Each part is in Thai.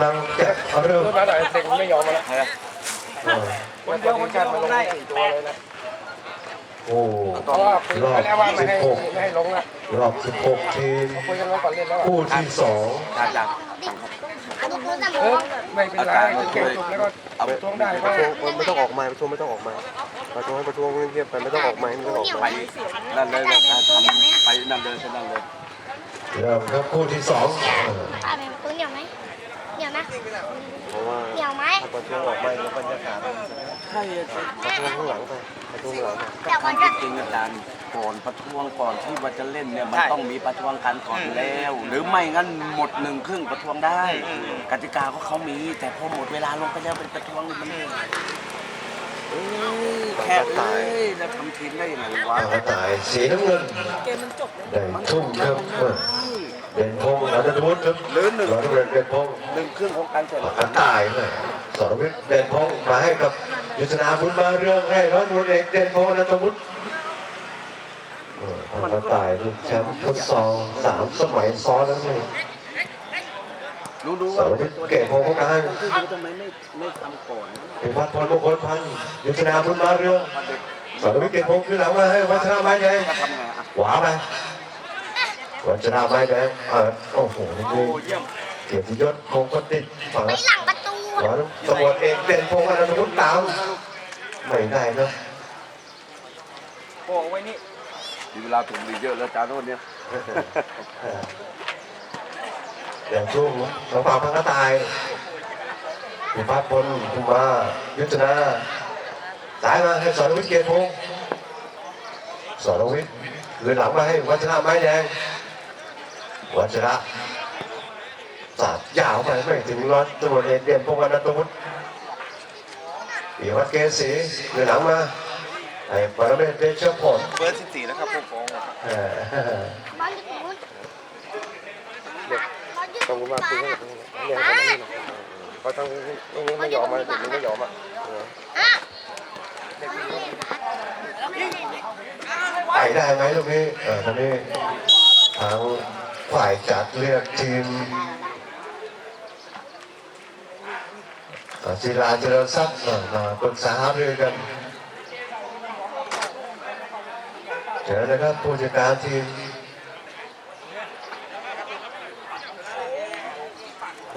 ำลังแกะเรื่องมาหน่อยเด็กไม่ยอมมาแล้วเออคนเดียวคนเดียวมันลงได้สี่ตัวเลยนะโอ้เพราะว่าคุยรอกันแล้วว่าบไม่ให้ไม่ให้ลงละรอบ16ทีมคุยกันไว้ก่อนเล่นแล้วคู่ที่สองการจากเออไม่เป็นไรถึงเกมจบแล้วก็เอาทวงได้ก็ไม่ต้องออกมาประท้วงไม่ต้องออกมาประท้วงประท้วงเงียบไปไม่ต้องออกมาไม่ต้องออกมานั่นเลยทำไปนั่นเลยไปนั่นเลยเริ่มครับคู่ที่สองเออป้าเป็นปืนเหนียวไหม นะเพราะว่าเหนียวไหมถ้าประท้วงออกมาแล้วบรรยากาศมันจะใช่ประท้วงข้างหลังไปประท้วงข้างหลังไป เดี๋ยวก่อนจจะริงๆอาจารย์ก่อนประท้วงก่อนที่ว่าจะเล่นเนี่ยมันต้องมีประท้วงกันก่อนแล้ว หรือไม่งั้นหมดหนึ่งครึ่งประท้วงได้กติกาก็เขามี แต่พอหมดเวลาลงไปแล้วเป็นประท้วงนี่มันเอ้ยแค่เอ้ยแล้วทำทีมได้ยังไงวะ ตายสีน้ำเงินได้ทุ่มครับ เด่นพงษ์รัตนวุฒิครับหรือหนึ่งร้อยตำรวจเด่นพงษ์หนึ่งครึ่งของการแข่งกขัระนต่ายเลยสรวิทย์เด่นพงษ์มาให้กับยุทธนาบุญมาเรื่องให้ร้อยตำรวจเอกเด่นพงษ์รัตนวุฒิเออกระต่ายลูกแชมป์ฟุตซอลสามสมัยซ้อนแล้วนี่รู้รู้สว่ารวิทย์เก่งพงษ์พการที่รู้ทำไมไม่ไม่ทำก่อนนะพิพัฒน์พลมงคลพันธ์ยุทธนาบุญมาเรื่องสรวิทย์เก่งพงษ์ขึ้นหลังมาให้วัชระไม้แดงถ้าทำไงอะขวาไป วัชระไม้แดงเออโอ้โหนี่โอ้เยี่ยมเกียรติยศคงกติดฝั่งไปหลังประตูร้อยตำรวจเอกเด่นพงษ์รัตนวุฒิตามไม่ได้นะโอ้ไว้นี่มีเวลาถูกดีเยอะแล้วจาโน่นเนี่ยอย่างช่วงทางฝั่งพังกระต่ายพิพัฒน์พลภูมายุทธนาสายมาให้สรวิทย์เกียรติพงษ์สรวิทย์คืนหลังมาให้วัชระไม้แดง วัชระสาดยาวไปไม่ถึงร้อยตำรวจเอกเด่นพงษ์รัตนวุฒิปีวัดเกศรีคืนหลังมาให้ปรเมศเดชผลเบอร์สิบสี่แล้วครับผู้ฟ้องเออบอลอยู่ตรงนู้นบอลอยู่ต้องตรงมาฟ้าคุยกันเรียกกันนี่เพราะทั้งนี้ไม่ยอมมาเด็กมันไม่ยอมอะอะไปได้ไหมตรงนี้เออตรงนี้ทาง ฝ่ายจัดเลือกทีมเอ่อศิลาเจริญทรัพย์มาปรึกษาหารือกันเจอนะครับผู้จัดการทีม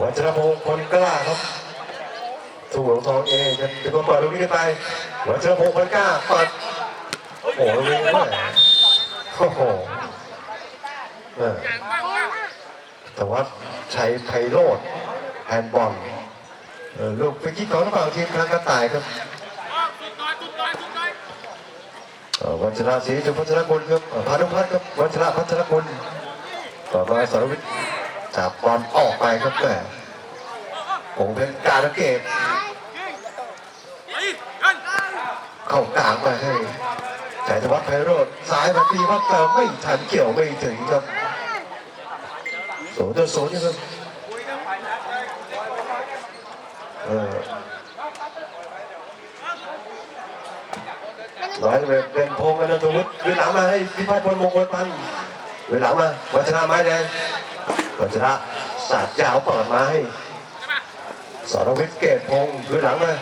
วัชรพงศ์คนกล้าครับถูกหลงทองเองจะเป็นคนเปิดตรงนี้ไปวัชรพงศ์คนกล้าเปิดโอ้โหตรงนี้โอ้โหเออ แต่ว่าชัยไพโรธแฮนด์บอลเออลูกไปคิดของฝั่งทีมทางกระต่ายครับเอ่อวัชระศรีจุพัชรกุลครับเอ่อพานุพัฒน์ครับวัชระพัชรกุลต่อมาสรวิทย์จับบอลออกไปครับแม่ผมเป็นการเก็บเข้ากลางไปให้สายธวัฒน์ไพโรธซ้ายมาตีวัดเติมไม่ทันเกี่ยวไม่ถึงครับ ศูนย์ต่อศูนย์นะครับเออร้อยเวทเป็นพงษ์อนันตวุฒิเวลามาให้พิพัฒน์พลมงคลพันธ์เวลามาวัชระไม้แดงวัชระสาดยาวเปิดมาให้สรวิทย์เกตพงศ์เวลามา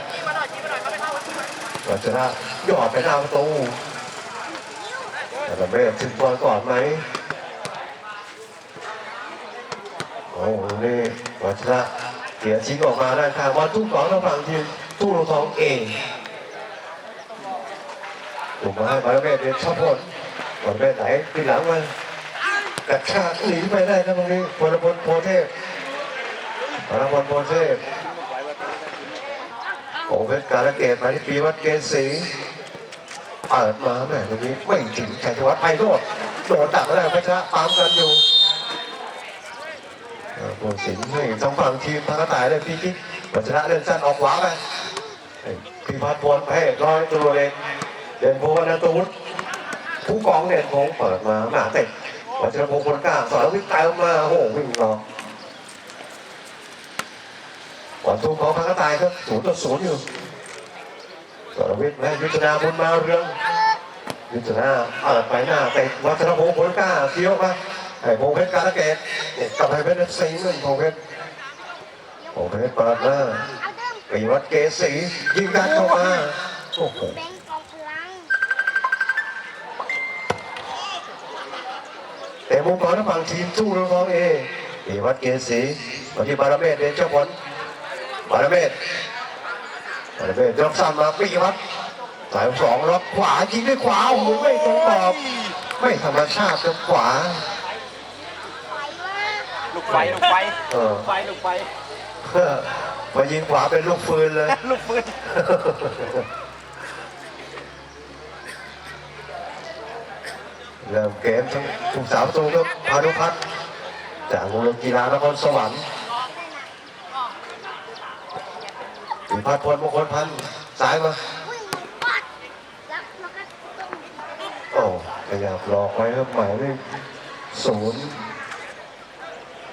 วัชระหยอดไปหน้าประตูแต่เมฆถึงบอลก่อนไหม โอ้โหนี่วัชระเสียชิงออกมาด้านข้างวันทุกสองทางฝั่งทีมตู้ลงทองเองถูกมาให้บอลเมฆเดชพลบอลเมฆไหลทีหลังมากระชากหนีไปได้นะตรงนี้พลพลโพเทพพลพลโพเทพโอ้เพชรการะเกดมาที่ปีวัดเกศรีเปิดมาแม่ตรงนี้ไม่ถึงชัยวัฒน์ไพโรดโดนดักแล้วพัชระตามกันอยู่ เออผู้สิงห์ให้ทางฝั่งทีมทางกระต่ายเลยพี่กิ๊กพัชระเล่นสั้นออกขวาไปพี่พัฒน์พลให้ร้อยตัวเองเด่นภูวนาตูดผู้กองเด่นพงษ์เปิดมาหน้าเตะวัชรพงศ์คนกล้าสอนวิ่งเติมมาโอ้โหวิ่งรอวันทุ่งของทางกระต่ายครับศูนย์ต่อศูนย์อยู่สรวิทย์และยุทธนาบุญมาเรือง ยุทธนาเปิดไปหน้าเตะวัชรพงศ์ผลกล้าเที่ยวมา ให้พงเพชรการะเกดเนี่ยกลับให้เพชรเอฟซีหนึ่งพงเพชรโอ้เพชรปิดหน้าเอาเดิมปีวัดเกษียิงดันเข้ามาโอ้โหแต่มุมของทางฝั่งทีมสู้น้องเอปีวัดเกษีมาที่บารเมศเดชเจ้าผลบารเมศบารเมศยกซ้ำมาปีวัดสายสองล็อกขวายิงด้วยขวาโอ้โหไม่ตรงกรอบไม่ธรรมชาติกับขวา ไหวว่าลูกไฟลูกไฟเออ ไฟลูกไฟมายิงขวาเป็นลูกฟืนเลย ลูกปืนเริ่มเกมทั้งทุกสาวตูครับพานุพัฒน์จากโรงเรียนกีฬานครสวรรค์สีพัฒน์พลมงคลพันธ์สายมาอุ้ยปัดแล้วแล้วก็ต้องโอ้ขยับหลอกไว้ครับหมายเลขศูนย์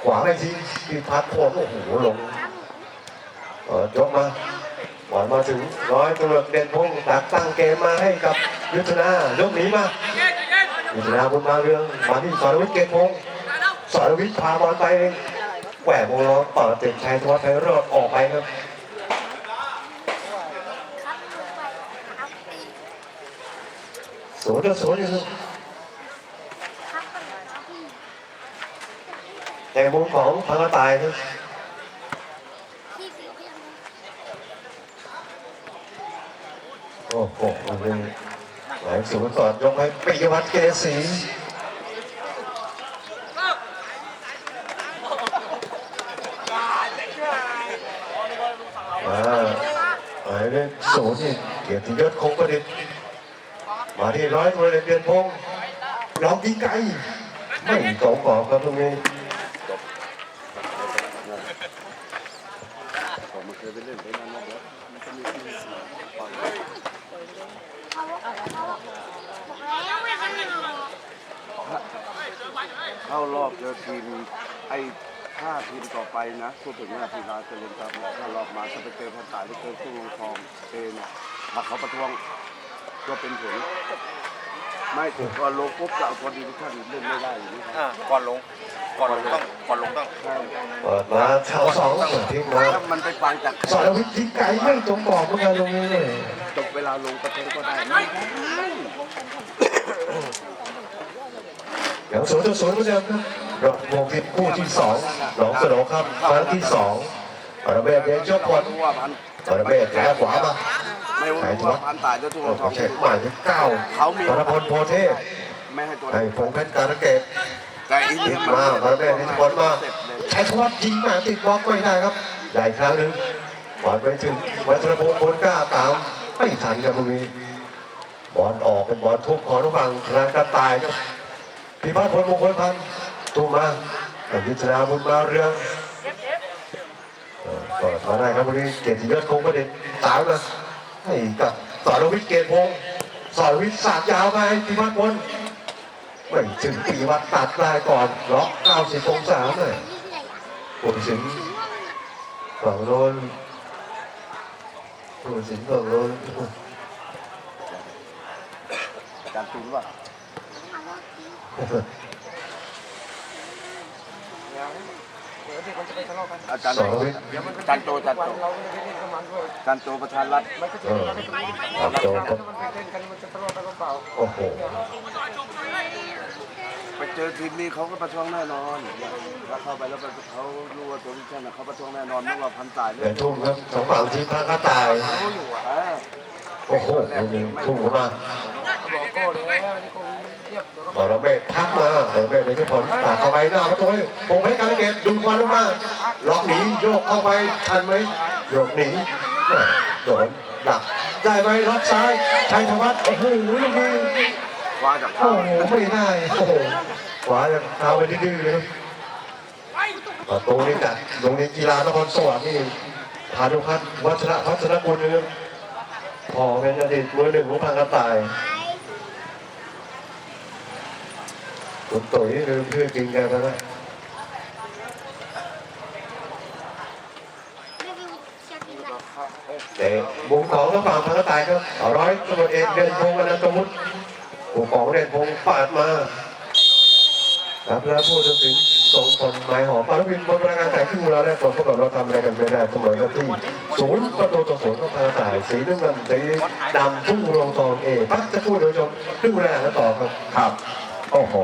ชัยวัฒน์ไพโรจน์ต่อไปแต่ปีพัฒน์ผลดักไว้ได้ครับพวกนี้ไหลมาให้ยุทธนาบุญมาเรืองคืนมาที่พิพัฒน์พลเปลี่ยนแกนยาวมาทางซ้ายขวาไปทีพิพัฒน์โคนโอ้โหลงเออยกมาหวานมาถึงร้อยตำรวจเด่นพงศ์ตักตั้งเกมมาให้กับยุทธนายกหนีมายุทธนาบุญมาเรื่องมาที่สรวิทย์เกตพงศ์สรวิทย์พาบอลไปเองแหวกวงล้อเปิดเต็มชัยทวัฒน์ไพโรอดออกไปครับครับลงไปเอาศูนย์ต่อศูนย์อยู่ครับเอาพี่ แต่มุมของพังกระต่ายครับโอ้โหนี่หลายศูนย์ก่อนยกให้ปิยวัฒน์เกษีอ่าหมายเลขศูนย์นี่เกียรติยศคงประดิษฐ์มาที่ร้อยตัวเรียนพงศ์ลองยิงไกลไม่ตรงกรอบครับตรงนี้ ผมมันเคยไปเล่นไปนั่นนะเดี๋ยวมันจะมีที่ปล่อย เขาเขาบอกแล้วไม่กันหรอก เข้ารอบเจอทีมไอ้ห้าทีมต่อไปนะพูดถึงหน้าทีมเราจะเล่นตามถ้ารอบมาถ้าไปเจอพันตายหรือเจอสู้ทองเองเนี่ยถ้าเขาประท้วงก็เป็นผลไม่ถึงก่อนลงปุ๊บจะเอาคนดีทุกท่านเล่นไม่ได้อย่างนี้ครับอ่าก่อนลงก่อนลงต้องก่อนลงต้องใช่เปิดมาแถวสองเปิดทิ้งมาถ้ามันไปฟังจากสอนวิทย์ยิงไกลไม่ตรงกรอบเหมือนกันตรงนี้เลยจบเวลาลงประท้วงก็ได้ไม่ได้ อย่างศูนย์ต่อศูนย์เหมือนเดิมครับรอบวงทีมคู่ที่สองหนองสโนครับครั้งที่สองปรเบศเดชยกพลรู้าพันปรเบศแล้ขวามาไม่รู้ว่าพันตายจะถูกโอ้ทองเช็คใหม่ที่เก้าปรพลโพเทพให้ตัวให้พงเพชรการเกดแต่อีกติดมาปรเบศให้บอลมาใช้ทวัดยิงมาติดบล็อกไม่ได้ครับใหญ่ครั้งหนึ่งบอลไปถึงวัชรพงศ์พลกล้าตามไม่ทันครับตรงนี้บอลออกเป็นบอลทุบของทุกฝั่งคณะกระต่ายครับ พิพัฒน์พลมงคลพันธ์ตูมาแต่ยุทธนาบุญมาเรืองเอ่อเปิดมาได้ครับวันนี้เกียรติยศคงประเด็นสาวนะให้กับสรวิทย์เกียรติพงศ์สรวิทย์สาดยาวไปพิพัฒน์พลไม่ถึงปีวัดตัดได้ก่อนล็อก90องศาเลยนี่คืออะไรอะผู้ตัดสินฝั่งโน้นผู้ตัดสินฝั่งโน้นการตุนว่า อาจารย์สรวิทย์เดี๋ยวมันก็อาจารย์โตอาจารย์วันโตเราไม่ได้เล่นกับมันด้วยอาจารย์โตประธานรัฐมันก็จะมีอะไรตรงนี้ครับโจครับมันไปเล่นกันมันจะทะเลาะกันหรือเปล่าโอ้โหไปเจอทีมนี้เขาก็ประท้วงแน่นอนถ้าเข้าไปแล้วเขารู้ว่าตัวที่ใช่นเขาประท้วงแน่นอนไม่ว่าพันตายเลเดี๋ยทุ่มครับสองฝั่งทีมพระกระต่ายเออโอ้โหทุ่มเข้ามาบอกโก้เลยว่านี่คงเทียบเดี๋ยวก็ บอลเมฆพักมาบอลเมฆในที่ผลตัดเข้าไปหน้าประตูให้การเกตดูบอลลงมาล็อกหนีโยกเข้าไปทันไหมโยกหนีโดนดักได้ไหมล็อกซ้ายชัยธวัฒน์โอ้โหลูกนี้ว้าจากโอ้เขาโหไม่ได้โอ้โหขวาจะเท้าไปดื้อเลยประตูนี้จัดโรงเรียนกีฬานครสวรรค์นี่พานุพัฒน์วัชระพัชรกุลนะครับพอเป็นอดีตมือหนึ่งของพังกระต่าย คุณตุ๋ยลืมชื่อจริงแกแล้วนะไรแต่มุมของทางฝั่งพังกระต่ายครับร้อยตำรวจเอกเด่นพงศ์อนันตวุฒิมุมของเด่นพงปาดมาครับแล้วผู้ตัดสินส่งผลหมายหอมปาลวินบนประการแต่ขึ้นมาแล้วได้ผลปรากเราทำอะไรกันไม่ได้เสมอกันที่ศูนย์ประตูต่อศูนย์ของพังตายสีน้ำเงินสีดำทุ่งรองทองเอพักจะพูดโดยชมครึ่งแรกแล้วต่อครับครับโอ้โห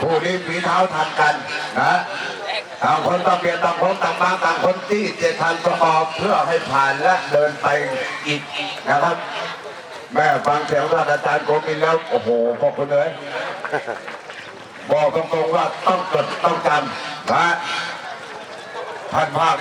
ผู้นี้ฝีเท้าทันกันนะต่างคนต้องเปลี่ยนต่างคนต่างบางต่างคนที่จะทันประกอบเพื่อให้ผ่านและเดินไปอีกนะครับ แม่ฟังเสียงท่านอาจารย์โกมินแล้วโอ้โหขอบคุณเลยบอกตรงๆว่าต้องจดต้องจำนะท่านภาค